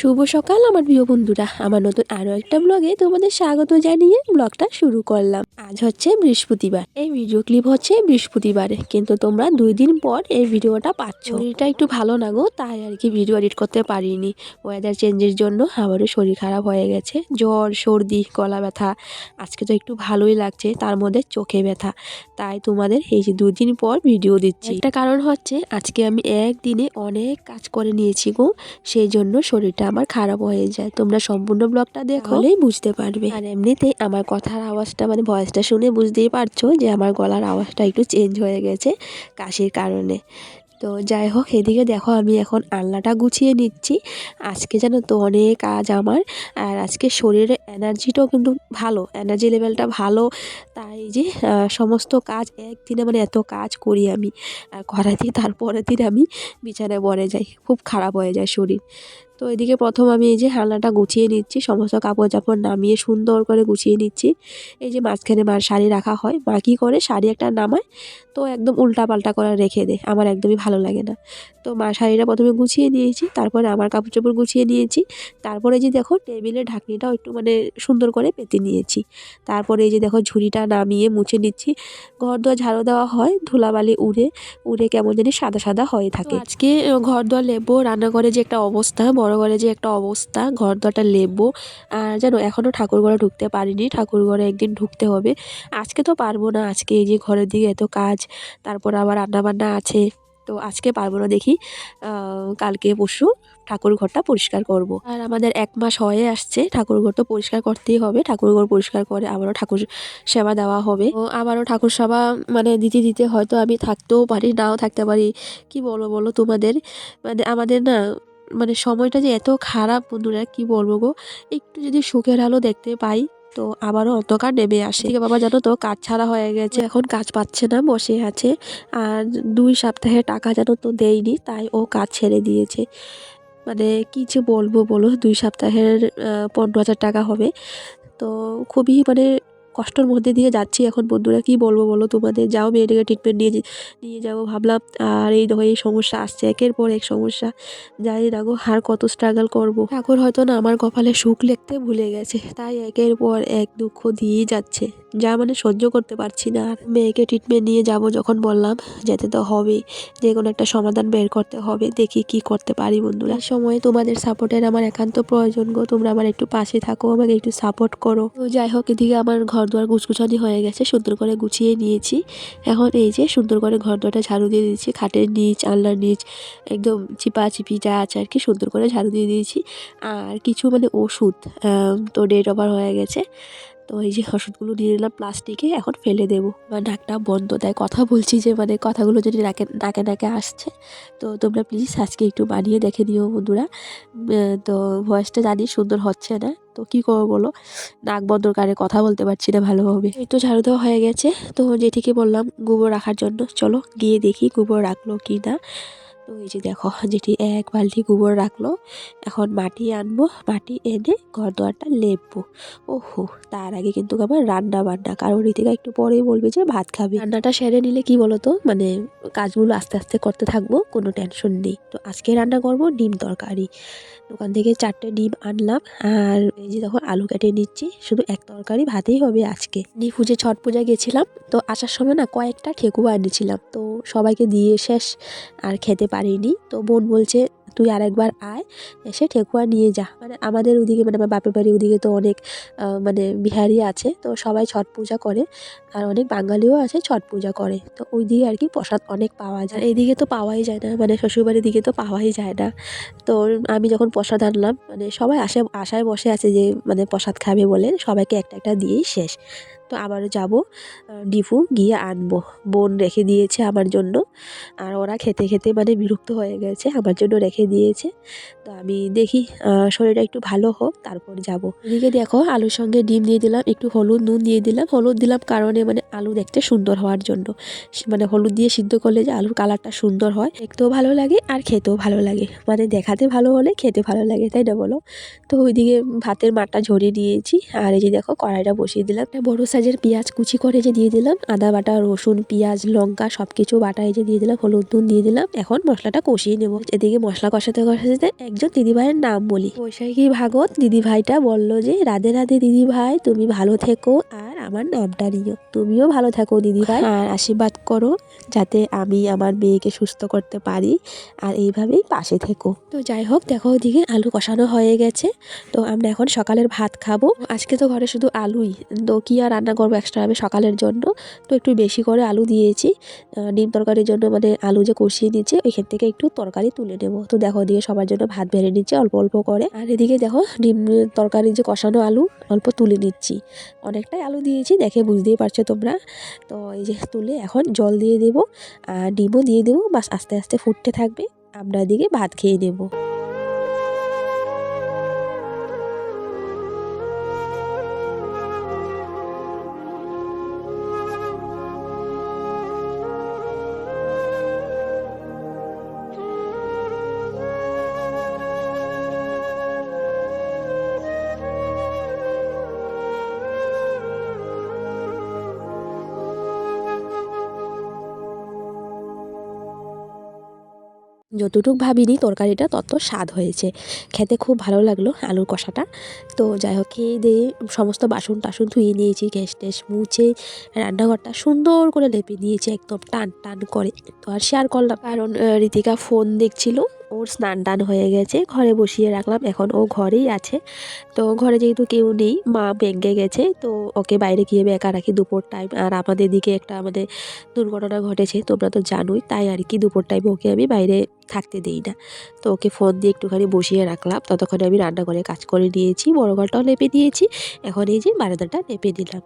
শুভ সকাল, আমার প্রিয় বন্ধুরা। আমার নতুন আরও একটা ব্লগে তোমাদের স্বাগত জানিয়ে ব্লগটা শুরু করলাম। আজ হচ্ছে বৃহস্পতিবার। এই ভিডিও ক্লিপ হচ্ছে বৃহস্পতিবারে। কিন্তু তোমরা দুই দিন পর এই ভিডিওটা পাচ্ছ। শরীরটা একটু ভালো না গো, তাই আর কি ভিডিও এডিট করতে পারিনি। ওয়েদার চেঞ্জের জন্য আমারও শরীর খারাপ হয়ে গেছে। জ্বর, সর্দি, গলা ব্যথা, আজকে তো একটু ভালোই লাগছে, তার মধ্যে চোখে ব্যথা। তাই তোমাদের এই যে দুদিন পর ভিডিও দিচ্ছি। একটা কারণ হচ্ছে, আজকে আমি একদিনে অনেক কাজ করে নিয়েছি গো, সেই জন্য শরীরটা আমার খারাপ হয়ে যায়। তোমরা সম্পূর্ণ ব্লগটা দেখলেই বুঝতে পারবে। আর এমনিতে আমার কথার আওয়াজটা মানে ভয়েসটা শুনে বুঝতেই পারছ যে আমার গলার আওয়াজটা একটু চেঞ্জ হয়ে গেছে কাশির কারণে। তো যাই হোক এদিকে দেখো আমি এখন আলনাটা গুছিয়ে নিচ্ছি। আজকে জানো তো অনেক কাজ আমার আর আজকে শরীরে এনার্জিটাও কিন্তু ভালো এনার্জি লেভেলটা ভালো। তাই যে সমস্ত কাজ একদিনে মানে এত কাজ করি আমি আর করা দিয়ে তারপরের দিন আমি বিছানায় পড়ে যাই খুব খারাপ হয়ে যায় শরীর। তো এদিকে প্রথম আমি এই যে হালনাটা গুছিয়ে নিচ্ছি সমস্ত কাপড় চাপড় নামিয়ে সুন্দর করে গুছিয়ে নিচ্ছি। এই যে মাঝখানে মার শাড়ি রাখা হয় মা কী করে শাড়ি একটা নামায় তো একদম উল্টা পাল্টা করে রেখে দেয় আমার একদমই ভালো লাগে না। তো মা শাড়িটা প্রথমে গুছিয়ে নিয়েছি তারপরে আমার কাপড় চোপড় গুছিয়ে নিয়েছি তারপরে যে দেখো টেবিলের ঢাকনিটাও একটু মানে সুন্দর করে পেতে নিয়েছি। তারপরে এই যে দেখো ঝুড়িটা নামিয়ে মুছে নিচ্ছি ঘর দোয়া ঝাড়ু দেওয়া হয় ধুলাবালি উড়ে উড়ে কেমন জানি সাদা সাদা হয়ে থাকে। আজকে ঘর দোয়া লেবো রান্নাঘরে যে একটা অবস্থা বড় ঘরে যে একটা অবস্থা, ঘর দোয়াটা লেবো। আর জানো এখনও ঠাকুর ঘরে ঢুকতে পারিনি। ঠাকুর ঘরে একদিন ঢুকতে হবে। আজকে তো পারব না আজকে এই যে ঘরের দিকে এত কাজ, তারপর আবার রান্নাবান্না আছে। তো আজকে পারব না দেখি। কালকে পরশু ঠাকুর ঘরটা পরিষ্কার করব। আর আমাদের এক মাস হয়ে আসছে, ঠাকুর ঘর তো পরিষ্কার করতেই হবে। ঠাকুর ঘর পরিষ্কার করে আবারও ঠাকুর সেবা দেওয়া হবে। আবারও ঠাকুর সেবা মানে দিতে দিতে হয়তো আমি থাকতেও পারি, নাও থাকতে পারি। কি বলব বলো তোমাদের? মানে আমাদের না মানে সময়টা যে এত খারাপ, বন্ধুরা, কি বলব গো? একটু যদি সুখের আলো দেখতে পাই, তো আবারও অন্ধকার নেমে আসে। এদিকে বাবা, জানো তো, কাজ ছাড়া হয়ে গেছে, এখন কাজ পাচ্ছে না, বসে আছে। আর দুই সপ্তাহে টাকা জানো তো দেয়নি, তাই ও কাজ ছেড়ে দিয়েছে। মানে কী যে বলব বলো, দুই সপ্তাহের পনেরো হাজার টাকা হবে। তো খুবই মানে কষ্টের মধ্যে দিয়ে যাচ্ছি এখন, বন্ধুরা। কি বলব বলো তোমাদের? যাও, মেয়েটাকে ট্রিটমেন্ট নিয়ে নিয়ে যাব ভাবলাম। আর এই দেখো, এই সমস্যা আসছে, একের পর এক সমস্যা। জানি না গো, আর কত স্ট্রাগল করব। ঠাকুর হয়তো না আমার কপালে সুখ লিখতে ভুলে গেছে, তাই একের পর এক দুঃখ দিয়েই যাচ্ছে। যা মানে সহ্য করতে পারছি না। আর মেয়েকে ট্রিটমেন্ট নিয়ে যাব যখন বললাম, যেতে তো হবে যে কোনো একটা সমাধান বের করতে হবে, দেখি কি করতে পারি, বন্ধুরা। সময়ে তোমাদের সাপোর্টের আমার একান্ত প্রয়োজন গো। তোমরা আমার একটু পাশে থাকো, আমাকে একটু সাপোর্ট করো। তো যাই হোক, এদিকে আমার ঘর দুয়ার গুছগুছানি হয়ে গেছে, সুন্দর করে গুছিয়ে নিয়েছি। এখন এই যে সুন্দর করে ঘর দুয়ারটা ঝাড়ু দিয়ে দিয়েছি, খাটের নিচ, আলনার নিচ, একদম চিপা চিপি যা আছে আর কি সুন্দর করে ঝাড়ু দিয়ে দিয়েছি। আর কিছু মানে ওষুধ তো ডেট ওভার হয়ে গেছে। তো এই যে ওষুধগুলো নিয়ে নিলাম প্লাস্টিকে এখন ফেলে দেবো। মানে নাকটা বন্ধ তাই কথা বলছি যে মানে কথাগুলো যদি নাকে নাকে নাকে আসছে, তো তোমরা প্লিজ আজকে একটু বানিয়ে দেখে নিও বন্ধুরা। তো ভয়েসটা জানি সুন্দর হচ্ছে না। তো কী করব বলো? নাক বন্ধর কারে কথা বলতে পারছি না ভালোভাবে। এই তো ঝাড়ু দেওয়া হয়ে গেছে। তো যেটিকে বললাম, গোবর রাখার জন্য। চলো গিয়ে দেখি গোবর রাখল কি না তো এই যে দেখো, যেটি এক বালতি গোবর রাখল, এখন মাটি আনব, মাটি এনে ঘর দোয়ারটা লেপবো। ওহো, তার আগে কিন্তু আমার রান্না বান্না, কারণ রীতিকা একটু পরেই বলবে যে ভাত খাবে। রান্নাটা সেরে নিলে কি বলতো মানে কাজগুলো আস্তে আস্তে করতে থাকব, কোনো টেনশন নেই। তো আজকে রান্না করব ডিম তরকারি। দোকান থেকে চারটে ডিম আনলাম, আর এই যে দেখো, আলু কেটে নিচ্ছি, শুধু এক তরকারি ভাতেই হবে আজকে। পুজো ছট পূজা গেছিলাম, তো আসার সময় না কয়েকটা ঠেকুয়া এনেছিলাম, তো সবাইকে দিয়ে শেষ, আর খেতে পারিনি। তো বোন বলছে, তুই আরেকবার আয়, এসে ঠেকুয়া নিয়ে যা। মানে আমাদের ওদিকে মানে আমার বাপের বাড়ির ওদিকে তো অনেক মানে বিহারি আছে, তো সবাই ছট পূজা করে। আর অনেক বাঙালিও আছে, ছট পূজা করে। তো ওই দিকে আর কি প্রসাদ অনেক পাওয়া যায়। এইদিকে তো পাওয়াই যায় না মানে শ্বশুরবাড়ির দিকে তো পাওয়াই যায় না। তো আমি যখন প্রসাদ আনলাম মানে সবাই আশায় আশায় বসে আছে যে মানে প্রসাদ খাবে বলে, সবাইকে একটা একটা দিয়েই শেষ। তো আবারও যাব ডিপু গিয়ে আনব। বোন রেখে দিয়েছে আমার জন্য। আর ওরা খেতে খেতে মানে বিরক্ত হয়ে গেছে, আমার জন্য রেখে দিয়েছে। তো আমি দেখি শরীরটা একটু ভালো হোক, তারপর যাব। এদিকে দেখো, আলুর সঙ্গে ডিম দিয়ে দিলাম, একটু হলুদ নুন দিয়ে দিলাম। হলুদ দিলাম কারণে মানে আলু দেখতে সুন্দর হওয়ার জন্য। মানে হলুদ দিয়ে সিদ্ধ করলে যে আলুর কালারটা সুন্দর হয়, দেখতেও ভালো লাগে আর খেতেও ভালো লাগে। মানে দেখাতে ভালো হলে খেতে ভালো লাগে, তাই না বলো? তো ওইদিকে ভাতের মাঠটা ঝরিয়ে দিয়েছি আর এই যে দেখো, কড়াইটা বসিয়ে দিলাম। একটা বড়ো সাইজের পেঁয়াজ কুচি করে যে দিয়ে দিলাম, আদা বাটা, রসুন, পেঁয়াজ, লঙ্কা সব কিছু বাটা এই যে দিয়ে দিলাম, হলুদ নুন দিয়ে দিলাম। এখন মশলাটা কষিয়ে নেব। এদিকে মশলা কষাতে কষাতে একজন দিদিভাইয়ের নাম বলি। বৈশাখী ভাগত দিদিভাইটা বলল যে, রাধে রাধে দিদিভাই তুমি ভালো থেকো আর আমার নামটা নিও। তুমিও ভালো থাকো দিদি ভাই আর আশীর্বাদ করো যাতে আমি আমার মেয়েকে সুস্থ করতে পারি আর এইভাবেই পাশে থেকো। তো যাই হোক দেখো ওদিকে আলু কষানো হয়ে গেছে। তো আমরা এখন সকালের ভাত খাব। আজকে তো ঘরে শুধু আলুই। তো কি আর রান্না করব এক্সট্রা আমি সকালের জন্য? তো একটু বেশি করে আলু দিয়েছি। ডিম তরকারির জন্য মানে আলু যে কষিয়ে নিচ্ছে ওইখান থেকে একটু তরকারি তুলে নেব। তো দেখো ওদিকে সবার জন্য ভাত বেড়ে নিচ্ছে অল্প অল্প করে। আর এদিকে দেখো ডিম তরকারি যে কষানো আলু অল্প তুলে নিচ্ছি। অনেকটাই আলু দিয়েছি, দেখে বুঝতেই পারছ তোমরা। তো এই যে তুলে এখন জল দিয়ে দেবো, আর ডিমও দিয়ে দেবো, বাস আস্তে আস্তে ফুটতে থাকবে। আমরা এদিকে ভাত খেয়ে নেব। যতটুক ভাবিনি তরকারিটা তত স্বাদ হয়েছে। খেতে খুব ভালো লাগল আলুর কষাটা। তো যাই হোক, খেয়ে দিয়ে সমস্ত বাসন টাসন ধুয়ে নিয়েছি, গ্যাস ট্যাস মুছে, রান্নাঘরটা সুন্দর করে লেপে নিয়েছি, একদম টান টান করে। তো আর শেয়ার করলাম। কারণ ঋতিকা ফোন দেখছিল। ওর স্নান টান হয়ে গেছে, ঘরে বসিয়ে রাখলাম, এখন ও ঘরেই আছে। তো ঘরে যেহেতু কেউ নেই, মা ব্যাঙ্কে গেছে, তো ওকে বাইরে গিয়ে একা রাখি দুপুর টাইম আর আমাদের দিকে একটা আমাদের দুর্ঘটনা ঘটেছে, তোমরা তো জানোই, তাই আর কি দুপুর টাইমে ওকে আমি বাইরে থাকতে দিই না। তো ওকে ফোন দিয়ে একটুখানি বসিয়ে রাখলাম, ততক্ষণে আমি রান্নাঘরে কাজ করে নিয়েছি, বড় ঘরটাও লেপে দিয়েছি, এখন এই যে বারান্দাটা লেপে দিলাম।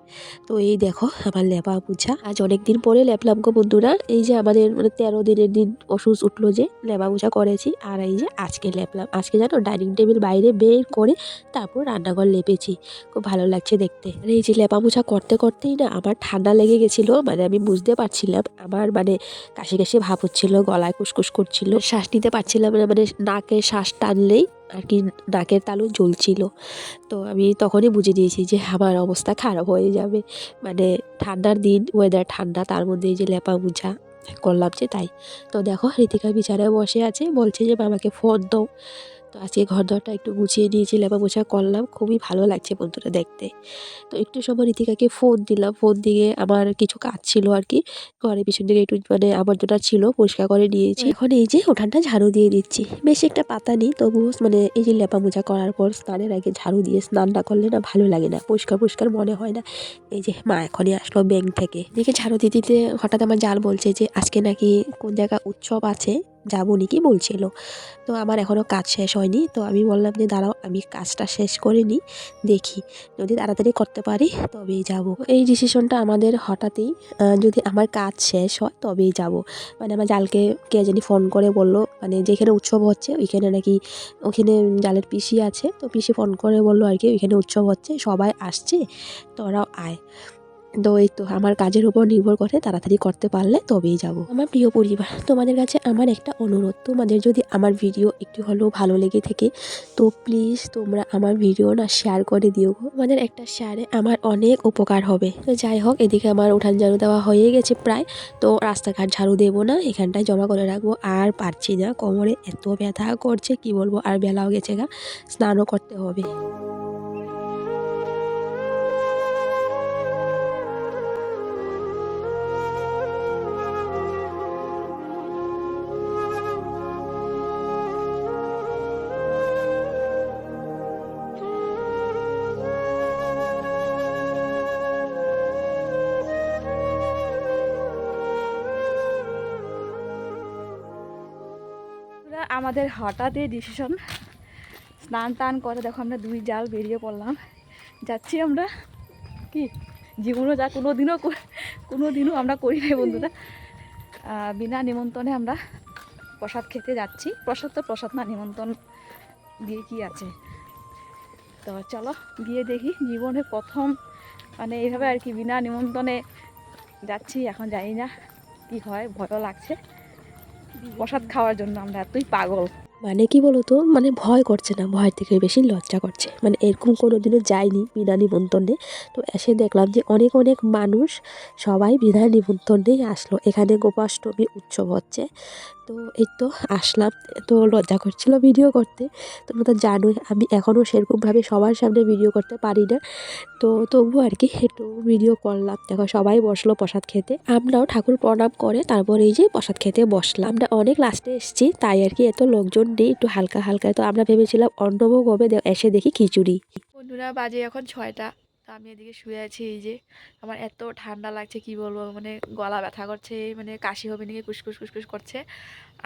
তো এই দেখো আমার লেপা পুছা, আজ অনেক দিন পরে লেপলাম গো বন্ধুরা, এই যে আমাদের মানে তেরো দিনের দিন অসুস্থ উঠল যে, লেপা পুছা করেছি। আর এই যে আজকে লেপলাম। আজকে জানো ডাইনিং টেবিল বাইরে বের করে তারপর রান্নাঘর লেপেছি। খুব ভালো লাগছে দেখতে। আর এই যে লেপা মোছা করতে করতেই না আমার ঠান্ডা লেগে গেছিল মানে আমি বুঝতে পারছিলাম। আমার মানে কাশি কাশি ভাব হচ্ছিল, গলায় কুসকুস করছিল। শ্বাস নিতে পারছিলাম না মানে নাকে শ্বাস টানলেই আর কি নাকের তালু জ্বলছিল। তো আমি তখনই বুঝে নিয়েছি যে আমার অবস্থা খারাপ হয়ে যাবে। মানে ঠান্ডার দিন ওয়েদার ঠান্ডা, তার মধ্যে এই যে লেপা মুছা করলাম যে তাই। তো দেখো ঋতিকা বিছানায় বসে আছে বলছে যে বাবাকে ফোন দাও। তো আজকে ঘর দরটা একটু গুছিয়ে নিয়েছি লেপা মোছা করলাম। খুবই ভালো লাগছে বন্ধুরা দেখতে। তো একটু সময় রীতিকাকে ফোন দিলাম। ফোন দিয়ে আমার কিছু কাজ ছিল আর কি। ঘরের পিছন দিকে একটু মানে আবর্জনা ছিল, পরিষ্কার করে নিয়েছি। এখন এই যে ওঠানটা ঝাড়ু দিয়ে দিচ্ছি। বেশি একটা পাতা নেই তবুও মানে এই যে লেপা মোছা করার পর স্নানের আগে ঝাড়ু দিয়ে স্নান না করলে না ভালো লাগে না। পরিষ্কার পরিষ্কার মনে হয় না। এই যে মা এখনই আসলো ব্যাংক থেকে। দেখে ঝাড়ু দিতে হঠাৎ আমার জাল বলছে যে, আজকে নাকি কোন জায়গা উৎসব আছে? যাব নাকি বলছিল। তো আমার এখনও কাজ শেষ হয়নি, তো আমি বললাম যে, দাঁড়াও, আমি কাজটা শেষ করে নিই, দেখি। যদি তাড়াতাড়ি করতে পারি, তবেই যাব। এই ডিসিশনটা আমাদের হঠাৎই যদি আমার কাজ শেষ হয়, তবেই যাব। মানে আমার জালকে কে জানি ফোন করে বলল মানে যেখানে উৎসব হচ্ছে, ওইখানে নাকি, ওখানে জালের পিসি আছে, তো পিসি ফোন করে বলল আর কি, ওইখানে উৎসব হচ্ছে, সবাই আসছে, তোরাও আয়। তো এই তো আমার কাজের উপর নির্ভর করে তাড়াতাড়ি করতে পারলে তবেই যাব। আমার প্রিয় পরিবার, তোমাদের কাছে আমার একটা অনুরোধ, তোমাদের যদি আমার ভিডিও একটু হলেও ভালো লেগে থাকে, তো প্লিজ তোমরা আমার ভিডিও না শেয়ার করে দিও গো। আমাদের একটা শেয়ারে আমার অনেক উপকার হবে। তো যাই হোক, এদিকে আমার উঠান ঝাড়ু দেওয়া হয়ে গেছে প্রায়। তো রাস্তাঘাট ঝাড়ু দেবো না, এখানটায় জমা করে রাখব। আর পারছি না, কোমরে এত ব্যথা করছে, কি বলব, আর বেলাও গেছে গা, স্নানও করতে হবে। আমাদের হঠাৎই ডিসিশন স্নান টান করে, দেখো আমরা দুই জাল বেরিয়ে পড়লাম। যাচ্ছি আমরা কি? জীবনও যা কোনো দিনও কোনো দিনও আমরা করি নাই বন্ধুরা। বিনা নিমন্ত্রণে আমরা প্রসাদ খেতে যাচ্ছি। প্রসাদ তো প্রসাদ না, নিমন্ত্রণ দিয়ে কি আছে? তো চলো, গিয়ে দেখি জীবনে প্রথম মানে এইভাবে আর কি বিনা নিমন্ত্রণে যাচ্ছি, এখন জানি না কি হয়, ভয়ও লাগছে। প্রসাদ খাওয়ার জন্য আমরা এতই পাগল। মানে কি বলতো? মানে ভয় করছে না ভয় থেকে বেশি লজ্জা করছে। মানে এরকম কোনো দিনও যায়নি বিনা নিমন্ত্রণে। তো এসে দেখলাম যে অনেক অনেক মানুষ সবাই বিনা নিমন্ত্রণেই আসলো। এখানে গোপাষ্টমী উৎসব হচ্ছে। তো এই তো আসলাম। তো লজ্জা করছিল ভিডিও করতে। তোমরা তো জানোই, আমি এখনও সেরকমভাবে সবার সামনে ভিডিও করতে পারি না। তো তবু আর কি, একটু ভিডিও করলাম। দেখো, সবাই বসল প্রসাদ খেতে। আমরাও ঠাকুর প্রণাম করে তারপর এই যে প্রসাদ খেতে বসলাম। আমরা অনেক লাস্টে এসেছি, তাই আর কি এত লোকজন নেই, একটু হালকা হালকা। তো আমরা ভেবেছিলাম অন্নভোগ হবে এসে দেখি খিচুড়ি। বন্ধুরা, বাজে এখন ছয়টা। তো আমি এদিকে শুয়ে আছি, এই যে আমার এত ঠান্ডা লাগছে, কি বলব? মানে গলা ব্যথা করছে মানে কাশি হবে নাকি, কুসকুস কুসকুস করছে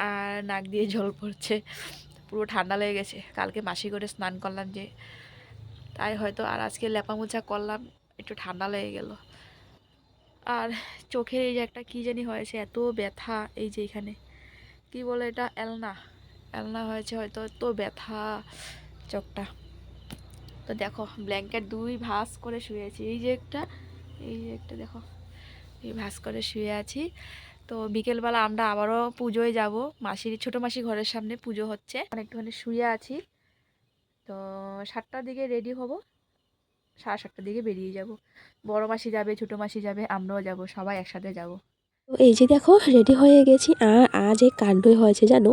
আর নাক দিয়ে জল পড়ছে, পুরো ঠান্ডা লেগে গেছে। কালকে মাসি করে স্নান করলাম যে, তাই হয়তো আর আজকে লেপা মোছা করলাম, একটু ঠান্ডা লেগে গেল। আর চোখের এই যে একটা কী জানি হয়েছে, এত ব্যথা, এই যে এখানে, কি বলে এটা? এলনা এলনা হয়েছে হয়তো এত ব্যথা, চোখটা। তো দেখো ব্ল্যাঙ্কেট দুই ভাঁজ করে শুয়েছি এই যে একটা, এই যে একটা দেখো, এই ভাঁজ করে শুয়ে আছি। তো বিকেলবেলা আমরা আবারও পুজোয় যাব। মাসির, ছোটো মাসি ঘরের সামনে পুজো হচ্ছে। একটুখানি শুয়ে আছি। তো সাতটার দিকে রেডি হব। সাড়ে সাতটার দিকে বেরিয়ে যাব। বড় মাসি যাবে, ছোটো মাসি যাবে, আমরাও যাব, সবাই একসাথে যাব। তো এই যে দেখো রেডি হয়ে গেছি। আর আজ এই কাণ্ডই হয়েছে, জানো?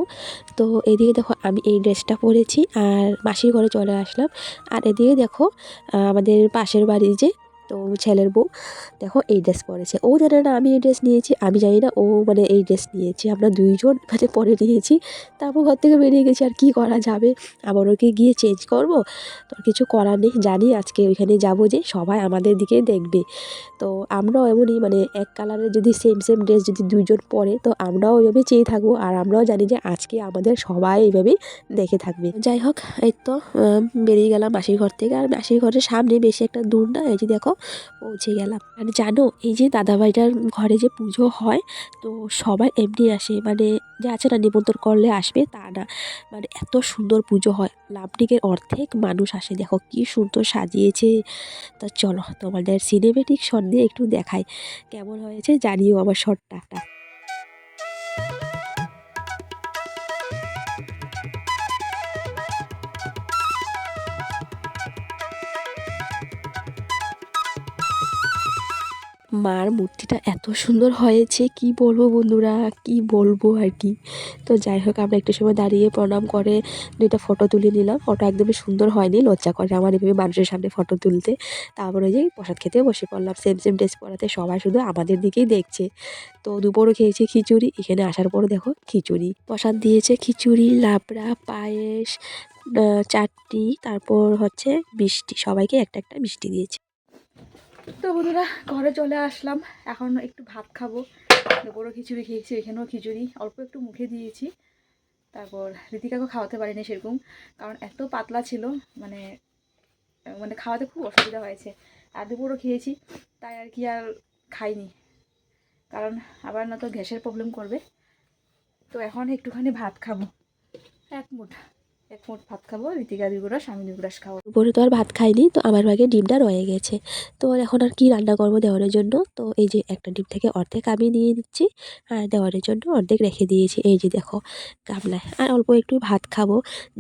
তো এদিকে দেখো, আমি এই ড্রেসটা পরেছি, আর মাসির ঘরে চলে আসলাম। আর এদিকে দেখো আমাদের পাশের বাড়ি যে তো ছেলের বউ। দেখো এই ড্রেস পরেছে। ও জানে না আমি এই ড্রেস নিয়েছি, আমি জানি না ও মানে এই ড্রেস নিয়েছি। আমরা দুইজন মানে পরে নিয়েছি, তারপর ঘর থেকে বেরিয়ে গেছি। আর কি করা যাবে? আবার ওকে গিয়ে চেঞ্জ করব? তো কিছু করার নেই। জানি আজকে ওইখানে যাব যে সবাই আমাদের দিকে দেখবে। তো আমরাও এমনই মানে এক কালারের যদি সেম সেম ড্রেস যদি দুইজন পরে, তো আমরাও ওইভাবে চেয়ে থাকব। আর আমরাও জানি যে আজকে আমাদের সবাই এইভাবে দেখে থাকবে। যাই হোক, এই তো বেরিয়ে গেলাম মাসির ঘর থেকে। আর মাসির ঘরের সামনে বেশি একটা দূর না। এই যে দেখো পৌঁছে গেলাম। আর জানো, এই যে দাদাভাইটার ঘরে যে পুজো হয়, তো সবাই এমনি আসে। মানে যে আছে না, নিমন্ত্রণ করলে আসবে, তা না। মানে এত সুন্দর পুজো হয়। লাভডিকের অর্ধেক মানুষ আসে। দেখো, কি সুন্দর সাজিয়েছে। তা চলো, তোমাদের সিনেমেটিক শট দিয়ে একটু দেখায় কেমন হয়েছে জানিও আমার শটটা মার মূর্তিটা এত সুন্দর হয়েছে, কি বলব বন্ধুরা, কি বলব আর কি। তো যাই হোক, আমরা একটু সময় দাঁড়িয়ে প্রণাম করে দুইটা ফটো তুলে নিলাম। ফটো একদমই সুন্দর হয়নি, লজ্জা করে আমার এভাবে মানুষের সামনে ফটো তুলতে। তারপরে যে প্রসাদ খেতে বসে পড়লাম সেম সেম ড্রেস পরাতে, সবাই শুধু আমাদের দিকেই দেখছে। তো দুপুরও খেয়েছি খিচুড়ি, এখানে আসার পর দেখো খিচুড়ি। প্রসাদ দিয়েছে খিচুড়ি, লাবড়া, পায়েস চাটনি, তারপর হচ্ছে মিষ্টি, সবাইকে একটা একটা মিষ্টি দিয়েছে। তো বন্ধুরা, ঘরে চলে আসলাম। এখন একটু ভাত খাব। দুপুরও খিচুড়ি খেয়েছি, এখানেও খিচুড়ি। অল্প একটু মুখে দিয়েছি। তারপর ঋতিকাকেও খাওয়াতে পারিনি সেরকম, কারণ এত পাতলা ছিল মানে মানে খাওয়াতে খুব অসুবিধা হয়েছে। আর দুপুরও খেয়েছি, তাই আর কি আর খাইনি। কারণ আবার না তো গ্যাসের প্রবলেম করবে। তো এখন একটুখানি ভাত খাব। এক মুঠ। এক মুঠ ভাত খাব ঋতিকা দুগুড়াস আমি দুগুড়াস খাব। দুপুরে তো আর ভাত খাইনি তো আমার ভাগে ডিমটা রয়ে গেছে। তো এখন আর কি রান্না করব দেওয়ারের জন্য? তো এই যে একটা ডিম থেকে অর্ধেক আমি নিয়ে নিচ্ছি আর দেওয়ারের জন্য অর্ধেক রেখে দিয়েছি। এই যে দেখো গামলায়। আর অল্প একটু ভাত খাব।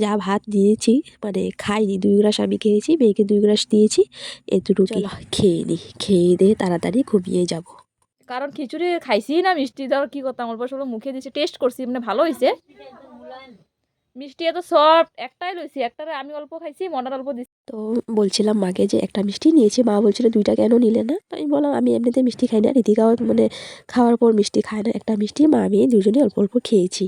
যা ভাত দিয়েছি মানে খাইনি দুই গ্রাস আমি খেয়েছি মেয়েকে দুই গ্রাস দিয়েছি এতটুকু খেয়ে নিই খেয়ে দিয়ে তাড়াতাড়ি ঘুমিয়ে যাব। কারণ খিচুড়ি খাইছি না মিষ্টি দেওয়ার কি করতাম অল্প স্বল্প মুখে দিয়েছি টেস্ট করছি মানে ভালো হয়েছে মিষ্টি এত সফট একটাই লইছি একটারে আমি অল্প খাইছি মনার অল্প দিছি। তো বলছিলাম মাকে যে একটা মিষ্টি নিয়েছি। মা বলছিল, দুইটা কেন নিলে না? আমি বললাম, আমি এমনিতে মিষ্টি খাই না। রীতিকাও মানে খাওয়ার পর মিষ্টি খায় না। একটা মিষ্টি মা, আমি দুজনেই অল্প অল্প খেয়েছি।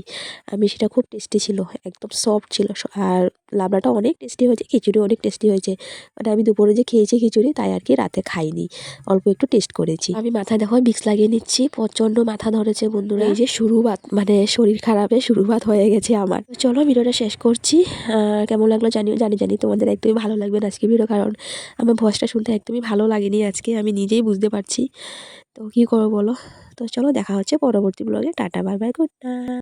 আর মিষ্টিটা খুব টেস্টি ছিল, একদম সফট ছিল। আর লাবড়াটা অনেক টেস্টি হয়েছে খিচুড়ি অনেক টেস্টি হয়েছে। মানে আমি দুপুরে যে খেয়েছি খিচুড়ি, তাই আর কি রাতে খাইনি। অল্প একটু টেস্ট করেছি। আমি মাথায় দেখো বিক্স লাগিয়ে নিচ্ছি। প্রচণ্ড মাথা ধরেছে বন্ধুরা। এই যে শুরুবাত মানে শরীর খারাপে শুরুবাত হয়ে গেছে আমার। চলো, ভিডিওটা শেষ করছি। কেমন লাগল জানিও, জানি জানি তোমাদের একদমই ভালো লাগবে না আজকে ভিডিও কারণ আমার ভয়েসটা শুনতে একদমই ভালো লাগেনি আজকে, আমি নিজেই বুঝতে পারছি। তো কী করব বলো? তো চলো দেখা হচ্ছে পরবর্তী ব্লগে tata bye bye good night